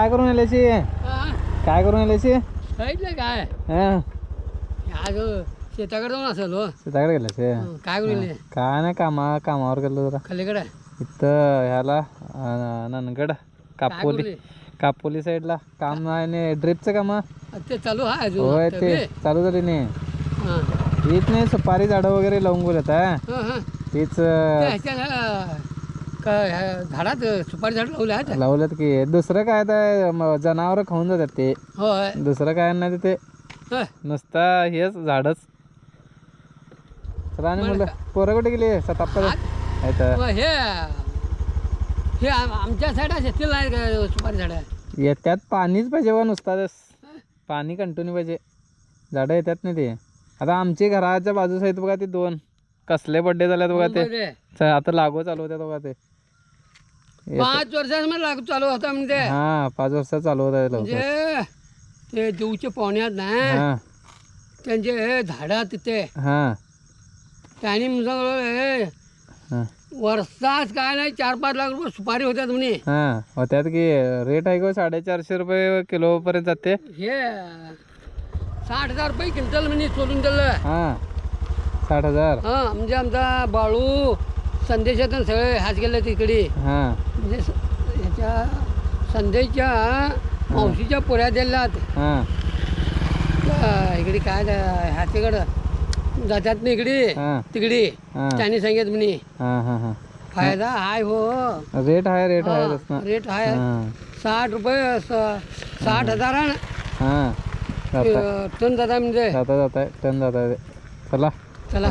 काय करून आल्याची काय करून आल्याची सांगितलं काय? हा. आज शेताकडे जाऊन असेल हो. शेताकडे गेल्याचे हं, काय करून? काय नाही कामा कामावर गेलो जरा. खलीकडे? इथं ह्याला ननगड कापोली? कापोली साईडला. काम नाही ड्रिपचं काम? ते चालू आहे अजून. होय आता ते बे. चालू झाली नाही. हं. येत नाही सुपारी झाडं वगैरे लावून बोलत आहे. हं, हं. तीच ते अं, ह्याच्या अं, का- ह्या झाडात सुपारी झाड लावले आहेत. लावलेत की दुसरं काय तर जनावर खाऊन जातात ते. होय. दुसरं काय नाही ते. नुसता हेच झाडच. चला आणि मुलं पोरं कुठे गेली? मग हे हे आम- आमच्या साईड शेतील नाही का सुपारी झाड. येत्यात पाणीच पाहिजे बा नुसता दस पाणी कंटिन्यू पाहिजे. झाडं येतात नाही ते. आता आमची घराच्या बाजूस आहेत बघा ते दोन. कसले बड्डे झाल्यात बघा ते. च- आता लागू चालू होत्यात बघा ते. पाच वर्षात मला लागू चालू होता म्हणजे. हा पाच वर्ष चालू होत म्हणजे ते देऊच्या पाहुण्यात ना हा. त्यांचे झाडं तिथे. हा. त्यांनी म्हणजे वर्षात काय नाही चार पाच लाख रुपये सुपारी होत्यात म्हणे. हा होत्यात की रेट आहे का साडेचारशे रुपये किलो पर्यंत जाते. हे साठ हजार रुपये क्विंटल म्हणे सोडून दिलं. हा साठ हजार. हा म्हणजे आमचा बाळू संदेशातून सगळे हात गेले तिकडे. हा. म्हणजे स- ह्याच्या संदेशच्या मावशीच्या पोऱ्या दिल्यात हा. इकडे काय त्या- ह्याच्याकडं जातात ना इकडे हा. तिकडे. हा. त्यांनी सांगित म्हणे हा हा हा. फायदा हाय हो. रेट आहे रेट आहे हा, तसं रेट हाय. हा. साठ रुपये स- साठ हजार हा. जाता. टन जाता म्हणजे. जाता जाता टन जाता चला. चला.